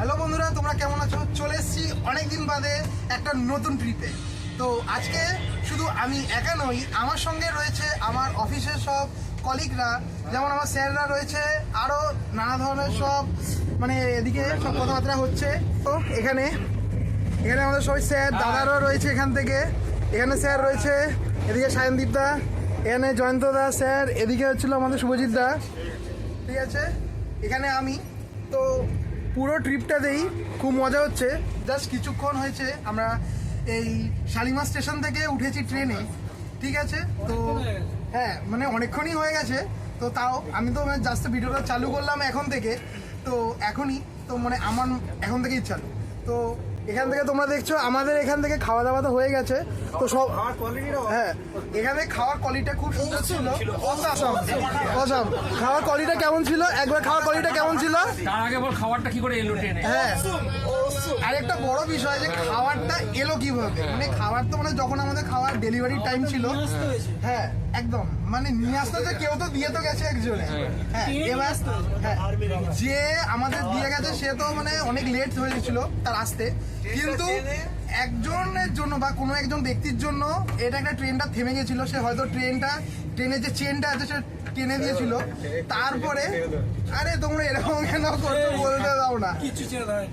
Hello বন্ধুরা তোমরা কেমন আছো? চলে এসেছি অনেকদিন বাদে একটা নতুন ট্রিপে তো আজকে শুধু আমি একা নই আমার সঙ্গে রয়েছে আমার অফিসের সব কলিগরা যেমন আমার স্যাররা রয়েছে আরও নানা ধরনের সব মানে এদিকে সব কথাবার্তা হচ্ছে। তো এখানে এখানে আমাদের সবাই স্যার দাদারও রয়েছে এখান থেকে। এখানে স্যার রয়েছে এদিকে সায়নদীপ দা এখানে জয়ন্ত দা স্যার এদিকে হচ্ছিল আমাদের শুভজিৎ দা। ঠিক আছে? এখানে আমি। তো পুরো ট্রিপটাতেই খুব মজা হচ্ছে। জাস্ট কিছুক্ষণ হয়েছে, আমরা এই শালিমা স্টেশন থেকে উঠেছি ট্রেনে, ঠিক আছে? তো হ্যাঁ মানে অনেকক্ষণই হয়ে গেছে, তো তাও আমি তো মানে জাস্ট ভিডিওটা চালু করলাম এখন থেকে, তো এখনই, তো মানে আমার এখন থেকেই চালু। তো এখান থেকে তোমরা দেখছ আমাদের এখান থেকে খাওয়া দাওয়া তো হয়ে গেছে। তো সব হ্যাঁ এখানে খাওয়ার কোয়ালিটিটা খুব সুন্দর ছিল। Awesome awesome. খাওয়ার কোয়ালিটিটা কেমন ছিল? একবার খাওয়ার কোয়ালিটিটা কেমন ছিল? তার আগে বল খাবারটা কি করে এলো ট্রেনে? হ্যাঁ। আর একটা বড় বিষয় যে খাবারটা এলো কীভাবে? মানে খাবার তো মানে যখন আমাদের খাওয়ার ডেলিভারি টাইম ছিল হ্যাঁ একদম। মানে নিয়ে আসতে যে কেউ তো দিয়ে তো গেছে একজনে। হ্যাঁ। এবার হ্যাঁ যে আমাদের দিয়ে গেছে সে তো মানে অনেক লেট হয়ে গেছিল তার আসতে। কিন্তু একজনের জন্য বা কোনো একজন ব্যক্তির জন্য এটা একটা ট্রেনটা থেমে গেছিল। সে হয়তো ট্রেনটা ট্রেনের যে চেনটা আছে সে টেনে দিয়েছিল। তারপরে আরে তোমরা এরকম কেন করতে বলতে দাও না। দেয়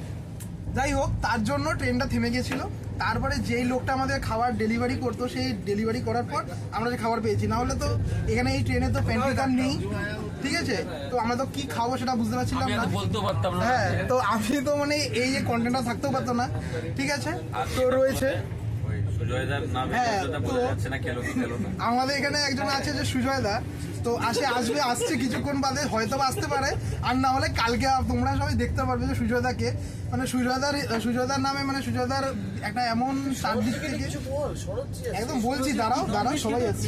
যাই হোক তার জন্য ট্রেনটা থেমে গেছিল। তারপরে যেই লোকটা আমাদের খাবার ডেলিভারি করতো সেই ডেলিভারি করার পর আমরা যে খাবার পেয়েছি। না হলে তো এখানে এই ট্রেনে তো প্যান্ট্রি নেই। ঠিক আছে? তো আমরা তো কি খাব সেটা বুঝতে পারছিলাম আমি না। বলতে পারতাম না। হ্যাঁ তো আমি তো মানে এই যে কন্টেন্টটা থাকতেও পারতো না। ঠিক আছে? তো রয়েছে। ওই সুজয়দার নামে হ্যাঁ, আমাদের এখানে একজন আছে যে সুজয় দা তো আসে আসবে আসছে কিছুক্ষণ বাদে হয়তো আসতে পারে। আর না হলে কালকে তোমরা সবাই দেখতে পারবে যে সুজয় দাকে মানে সুজয়দার সুজয়দার নামে মানে সুজয়দার একটা এমন তার দিক থেকে একদম বলছি দাঁড়াও দাঁড়াও সবাই আছে।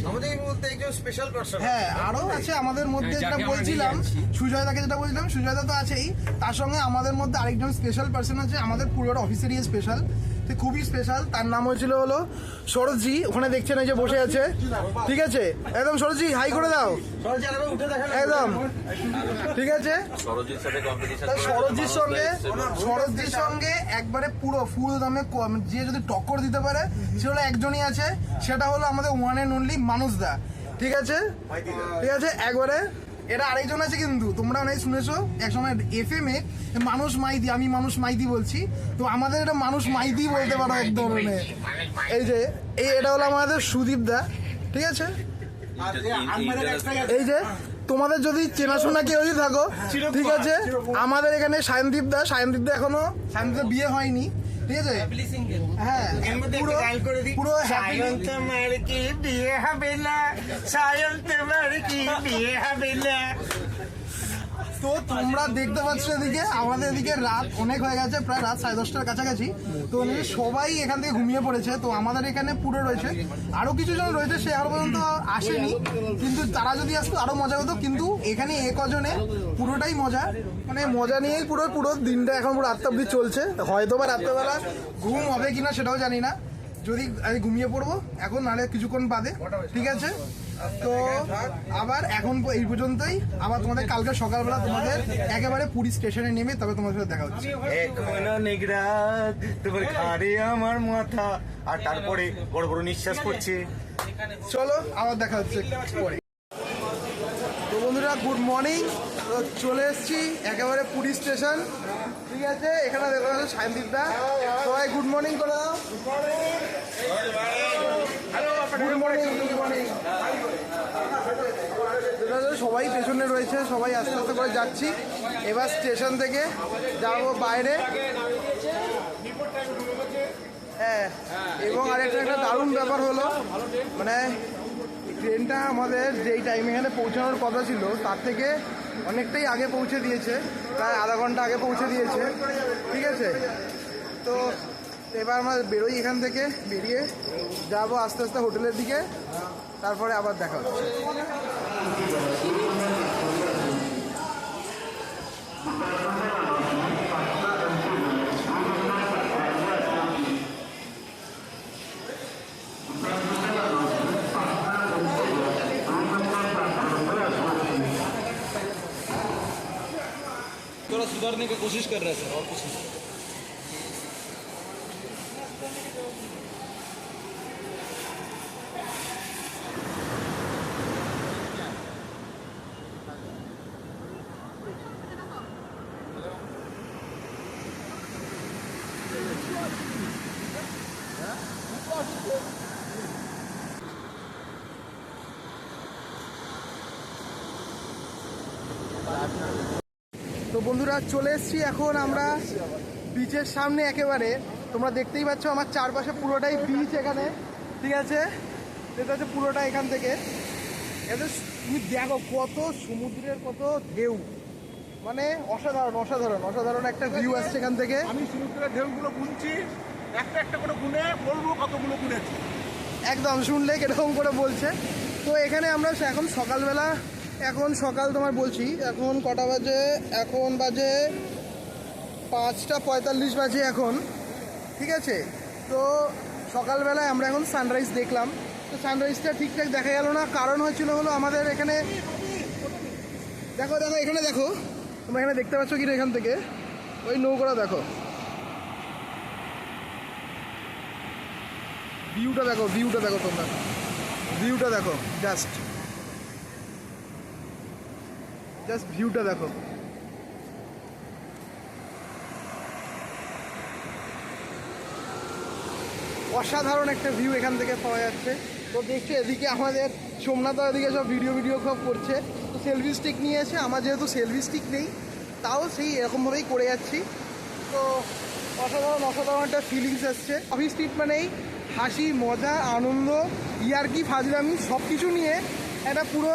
হ্যাঁ আরও আছে আমাদের মধ্যে হ্যাঁ, যেটা বলছিলাম সুজয়দাকে যেটা বলছিলাম সুজয়দা তো আছেই। তার সঙ্গে আমাদের মধ্যে আরেকজন স্পেশাল পার্সন আছে আমাদের পুরোটা অফিসেরই স্পেশাল খুবই স্পেশাল তার নাম হয়েছিল হলো সরোজজি ওখানে দেখছেন এই যে বসে আছে। ঠিক আছে? একদম সরোজজি হাই করে দাও। একদম। ঠিক আছে? সরোজির সঙ্গে সরোজির সঙ্গে একবারে পুরো ফুল দামে ক- যে যদি টক্কর দিতে পারে সে হলো একজনই আছে। সেটা হলো আমাদের ওয়ান অ্যান্ড অনলি মানুষ দা। ঠিক আছে? ঠিক আছে? একবারে এটা আরেকজন আছে কিন্তু, তোমরা অনেক শুনেছো? একসময় এফ এম এ, মানুষ মাইদি আমি মানুষ মাইদি বলছি। তো আমাদের এটা মানুষ মাইদি বলতে পারো এক ধরনের। এই যে, এই এটা হলো আমাদের সুদীপ দা, ঠিক আছে? এই যে, তোমাদের যদি চেনাশোনা কেউ যদি থাকো, ঠিক আছে? আমাদের এখানে সায়নদীপ দা সায়নদীপ দা এখনও সায়নদীপ বিয়ে হয়নি। ঠিক আছে? হ্যাঁ পুরো কি বিয়ে হবে না? সায়ন্তে মার কি বিয়ে হবে না? তো তোমরা দেখতে পাচ্ছ এদিকে, আমাদের এদিকে রাত অনেক হয়ে গেছে, প্রায় রাত সাড়ে দশটার কাছাকাছি। তো সবাই এখান থেকে ঘুমিয়ে পড়েছে, তো আমাদের এখানে পুরো রয়েছে। আরও কিছু জন রয়েছে, সে আরও পর্যন্ত আসেনি, কিন্তু তারা যদি আসতো, আরও মজা হতো, কিন্তু এখানে এ কজনে পুরোটাই মজা। মানে মজা নিয়েই পুরো পুরো দিনটা এখন পুরো আটটা অব্দি চলছে। হয়তো বা রাত্রেবেলা ঘুম হবে কিনা সেটাও জানি না। যদি আমি ঘুমিয়ে পড়ব, এখন নাহলে কিছুক্ষণ বাদে, ঠিক আছে? তো আবার এখন এই পর্যন্তই। আবার তোমাদের কালকে সকালবেলা তোমাদের একেবারে পুরী স্টেশনে নেমে তবে তোমাদের সাথে দেখা হচ্ছে। এখনও নিগরাত তোমার ঘাড়ে আমার মাথা আর তারপরে বড় বড় নিঃশ্বাস পড়ছে। চলো আবার দেখা হচ্ছে পরে। তো বন্ধুরা গুড মর্নিং তো চলে এসেছি একেবারে পুরী স্টেশন। ঠিক আছে এখানে দেখা যাচ্ছে সায়নদীপ দা সবাই গুড মর্নিং করে দাও গুড মর্নিং গুড মর্নিং সবাই পেছনে রয়েছে সবাই আস্তে আস্তে করে যাচ্ছি। এবার স্টেশন থেকে যাব বাইরে। হ্যাঁ এবং আরেকটা একটা দারুণ ব্যাপার হলো মানে ট্রেনটা আমাদের যেই টাইম এখানে পৌঁছানোর কথা ছিল তার থেকে অনেকটাই আগে পৌঁছে দিয়েছে প্রায় আধা ঘণ্টা আগে পৌঁছে দিয়েছে। ঠিক আছে? তো बड़ो एखान बैरिए जब आस्ते आस्ते होटेल दिखे तरह आर देखा सुधारने की कोशिश कर रहा है सर, और कोशिश তো বন্ধুরা চলে এসেছি এখন আমরা বিচের সামনে একেবারে। তোমরা দেখতেই পাচ্ছ আমার চারপাশে পুরোটাই বিচ এখানে ঠিক আছে? এটা হচ্ছে পুরোটা এখান থেকে। তুমি দেখো কত সমুদ্রের কত ঢেউ। মানে অসাধারণ অসাধারণ অসাধারণ একটা ভিউ আসছে এখান থেকে। আমি সমুদ্রের ঢেউগুলো গুনছি একটা একটা করে গুনে বলব কতগুলো গুনেছি। একদম শুনলে কীরকম করে বলছে। তো এখানে আমরা এখন সকালবেলা এখন সকাল তোমার বলছি, এখন কটা বাজে? এখন বাজে পাঁচটা পঁয়তাল্লিশ বাজে এখন, ঠিক আছে? তো সকালবেলায় আমরা এখন সানরাইজ দেখলাম। তো সানরাইজটা ঠিকঠাক দেখা গেল না, কারণ হয়েছিল হলো আমাদের এখানে দেখো দেখো, এখানে দেখো, তোমরা এখানে দেখতে পাচ্ছ কি না এখান থেকে? ওই নৌকোটা দেখো। ভিউটা দেখো ভিউটা দেখো তোমরা। ভিউটা দেখো জাস্ট জাস্ট ভিউটা দেখো। অসাধারণ একটা ভিউ এখান থেকে পাওয়া যাচ্ছে। তো দেখছ, এদিকে আমাদের সোমনাথ এদিকে সব ভিডিও ভিডিও সব করছে। তো সেলফি স্টিক নিয়ে এসে, আমার যেহেতু সেলফি স্টিক নেই, তাও সেই এরকমভাবেই করে যাচ্ছি। তো অসাধারণ অসাধারণ একটা ফিলিংস এসছে অফিস স্ট্রিট মানেই হাসি, মজা, আনন্দ, ইয়ার্কি, ফাজলামি সব কিছু নিয়ে একটা পুরো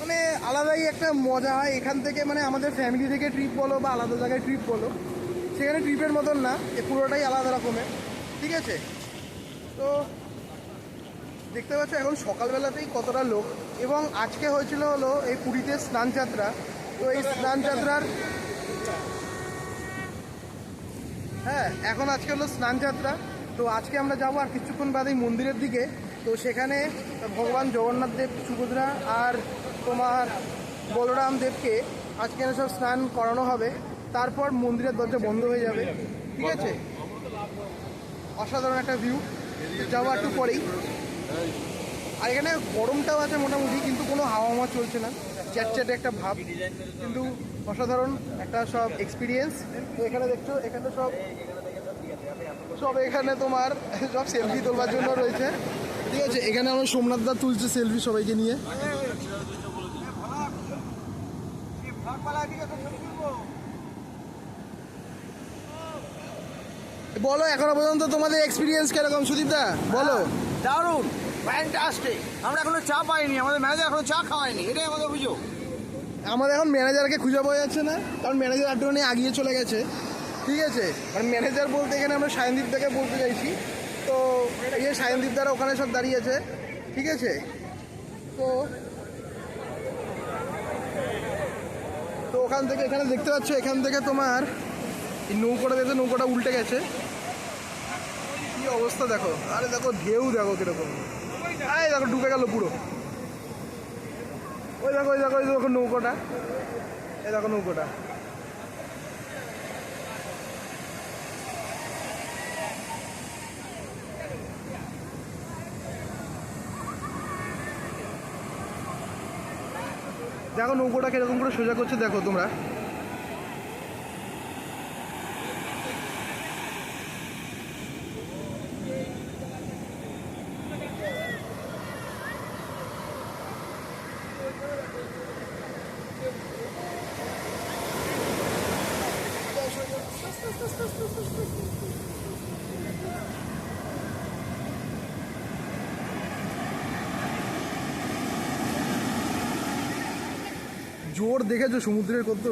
মানে আলাদাই একটা মজা হয়। এখান থেকে মানে আমাদের ফ্যামিলি থেকে ট্রিপ বলো বা আলাদা জায়গায় ট্রিপ বলো, সেখানে ট্রিপের মতন না, এ পুরোটাই আলাদা রকমের। ঠিক আছে? তো দেখতে পাচ্ছ, এখন সকালবেলাতেই কতটা লোক। এবং আজকে হয়েছিল হলো এই পুরীতে স্নান যাত্রা। তো এই স্নান যাত্রার হ্যাঁ এখন আজকে হলো স্নান যাত্রা। তো আজকে আমরা যাব আর কিছুক্ষণ বাদেই মন্দিরের দিকে। তো সেখানে ভগবান জগন্নাথ দেব, সুভদ্রা আর তোমার বলরাম দেবকে আজকে সব স্নান করানো হবে, তারপর মন্দিরের দরজা বন্ধ হয়ে যাবে, ঠিক আছে? অসাধারণ একটা ভিউ যাব একটু পরেই। আর এখানে গরমটাও আছে মোটামুটি, কিন্তু কোনো হাওয়া হাওয়া চলছে না, চ্যাটচ্যাটে একটা ভাব, কিন্তু অসাধারণ একটা সব এক্সপিরিয়েন্স তো এখানে দেখছ, এখানে সব সব এখানে তোমার সব সেলফি তোলবার জন্য রয়েছে। ঠিক আছে, এখানে আমার সোমনাথ দা তুলছে সেলফি সবাইকে নিয়ে। বলো এখনও পর্যন্ত তোমাদের এক্সপিরিয়েন্স কীরকম সুদীপ দা বলো। দারুণ ফ্যান্টাস্টিক আমরা এখনও চা পাইনি আমাদের ম্যানেজার এখনও চা খাওয়ায়নি এটাই আমাদের অভিযোগ। আমাদের এখন ম্যানেজারকে খুঁজে পাওয়া যাচ্ছে না কারণ ম্যানেজার একটুখানি আগিয়ে চলে গেছে। ঠিক আছে? কারণ ম্যানেজার বলতে এখানে আমরা সায়নদীপ দাকে বলতে চাইছি। তো এই যে সায়নদীপ দ্বারা ওখানে সব দাঁড়িয়েছে ঠিক আছে? তো তো ওখান থেকে এখানে দেখতে পাচ্ছ, এখান থেকে তোমার এই নৌকোটা দেখতে নৌকোটা উল্টে গেছে। কি অবস্থা দেখো, আরে দেখো ঢেউ দেখো কীরকম। আরে দেখো ডুবে গেল পুরো। ওই দেখো ওই দেখো ওই দেখো নৌকোটা। এই দেখো নৌকোটা। দেখো নৌকোটা কীরকম করে সোজা করছে দেখো তোমরা। জোর দেখেছ সমুদ্রের কত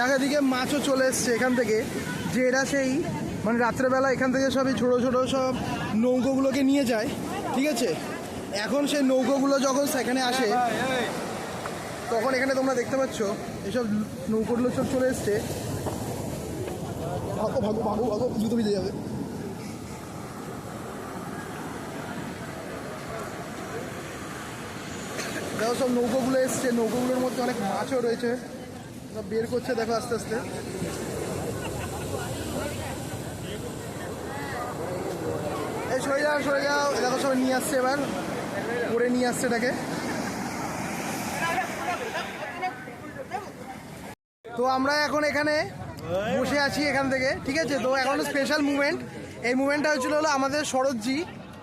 দেখা দিকে মাছও চলে এসছে এখান থেকে। যে এরা সেই মানে রাত্রেবেলা এখান থেকে সব এই ছোটো ছোটো সব নৌকোগুলোকে নিয়ে যায়, ঠিক আছে? এখন সেই নৌকোগুলো যখন সেখানে আসে, তখন এখানে তোমরা দেখতে পাচ্ছ, এসব নৌকোগুলো সব চলে এসছে। জুতো যাবে। দেখো সব নৌকোগুলো এসছে, নৌকোগুলোর মধ্যে অনেক মাছও রয়েছে। বের করছে, দেখো আস্তে আস্তে। এই সরে যাও সরে যাও। দেখো সবাই নিয়ে আসছে এবার। করে নিয়ে আসছে এটাকে। তো আমরা এখন এখানে বসে আছি এখান থেকে, ঠিক আছে? তো এখন স্পেশাল মুভমেন্ট এই মুভমেন্টটা হচ্ছিল হলো আমাদের শরৎজি।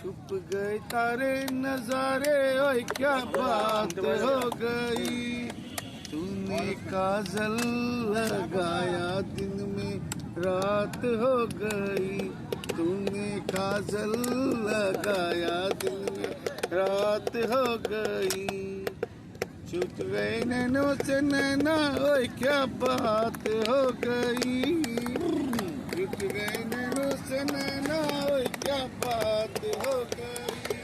छुप गए तारे नजारे, ओए क्या बात हो गई? तूने काजल लगाया दिन में रात हो गई। तूने काजल लगाया दिन में रात हो गई। छूट गए नैनो से नैना, ओए क्या बात हो गई? छूट गए नैनो से नैना क्या बात हो गई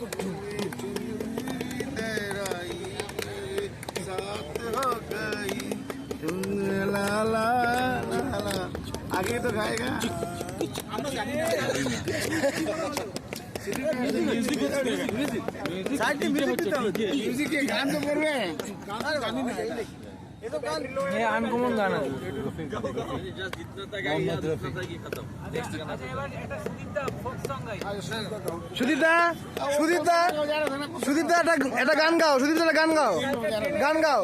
तूने चुनरी लहराई मेरे साथ हो गई तुम ला ला ला ला आगे तो गाएगा म्यूजिक के गान तो बोल रहे हैं আনকমন গান আছে সুদীপদা সুদীপদা সুদীপদা, একটা একটা গান গাও, সুদীপদা গান গাও। গান গাও।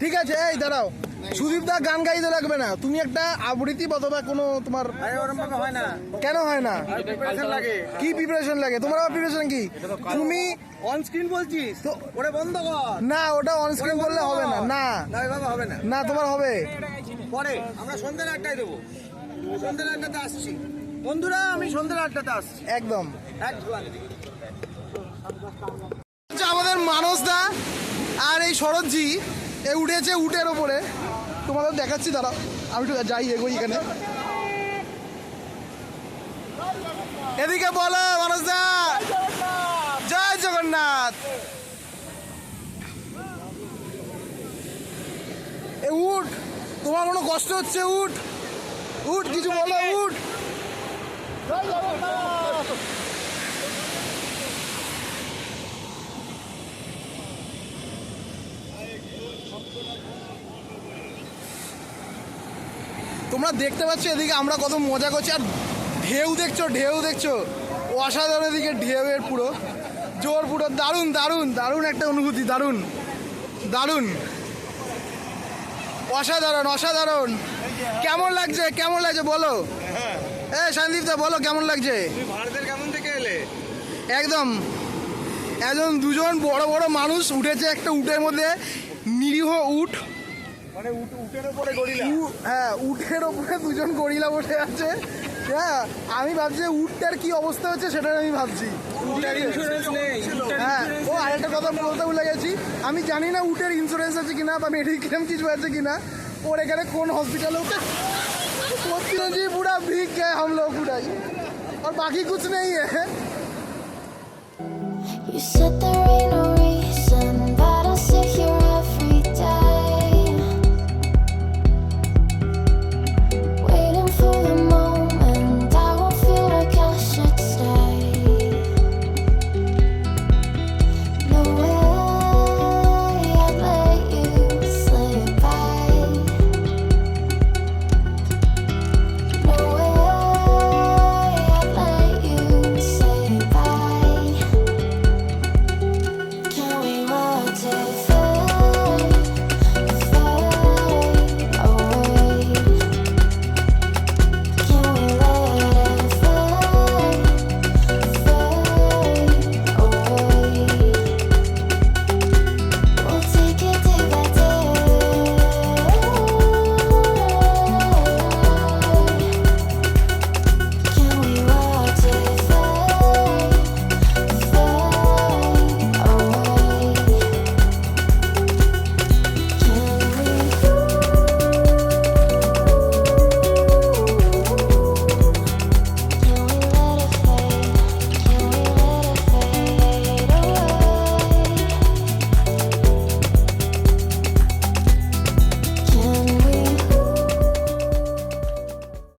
ঠিক আছে, এই দাঁড়াও। সুদীপদা গান গাইতে লাগবে না। তুমি একটা আবৃত্তি অথবা কোনো তোমার কেন হয় না? কি প্রিপারেশন লাগে? তোমার প্রিপারেশন কি? তুমি অন স্ক্রিন বলছিস ওটা বন্ধ কর না ওটা অনস্ক্রিন বললে হবে না। না। হবে না না তোমার হবে। পরে, আমরা সন্ধ্যা একটাই দেবো। সন্ধ্যা একটাতে আসছি। বন্ধুরা আমি সন্ধ্যের আড্ডাতে আসছি। একদম। আমাদের মানসদা আর এই শরৎজি এ উঠেছে উটের ওপরে। তোমাদের দেখাচ্ছি দাঁড়াও। আমি একটু যাই এগোই এখানে। এদিকে বলো মানসদা। জয় জগন্নাথ। এ উঠ তোমার কোনো কষ্ট হচ্ছে উঠ উঠ কিছু বলো উঠ তোমরা দেখতে পাচ্ছ এদিকে আমরা কত মজা করছি, আর ঢেউ দেখছ ঢেউ দেখছ। অসাধারণ এদিকে ঢেউয়ের পুরো। জোর পুরো, দারুণ দারুণ দারুণ একটা অনুভূতি, দারুণ দারুণ। অসাধারণ অসাধারণ। কেমন লাগছে কেমন লাগছে বলো? এ সন্দীপ দা বলো কেমন লাগছে? তুমি ভারতের কেমন থেকে এলে? একদম। একজন দুজন বড় বড় মানুষ উঠেছে একটা উটের মধ্যে নিরীহ উট। মানে উট- উটের উপরে হ্যাঁ উটের ওপরে দুজন গরিলা বসে আছে। হ্যাঁ আমি ভাবছি যে উটটার কি অবস্থা হচ্ছে সেটা আমি ভাবছি। হ্যাঁ ও আরেকটা কথা বলতে ভুলে গেছি। আমি জানি না উটের ইন্স্যুরেন্স আছে কিনা বা মেডিক্লেম কিছু আছে কিনা। ওর এখানে কোন হসপিটাল होता जी पूरा भीग गए हम लोग ही और बाकी कुछ नहीं है। You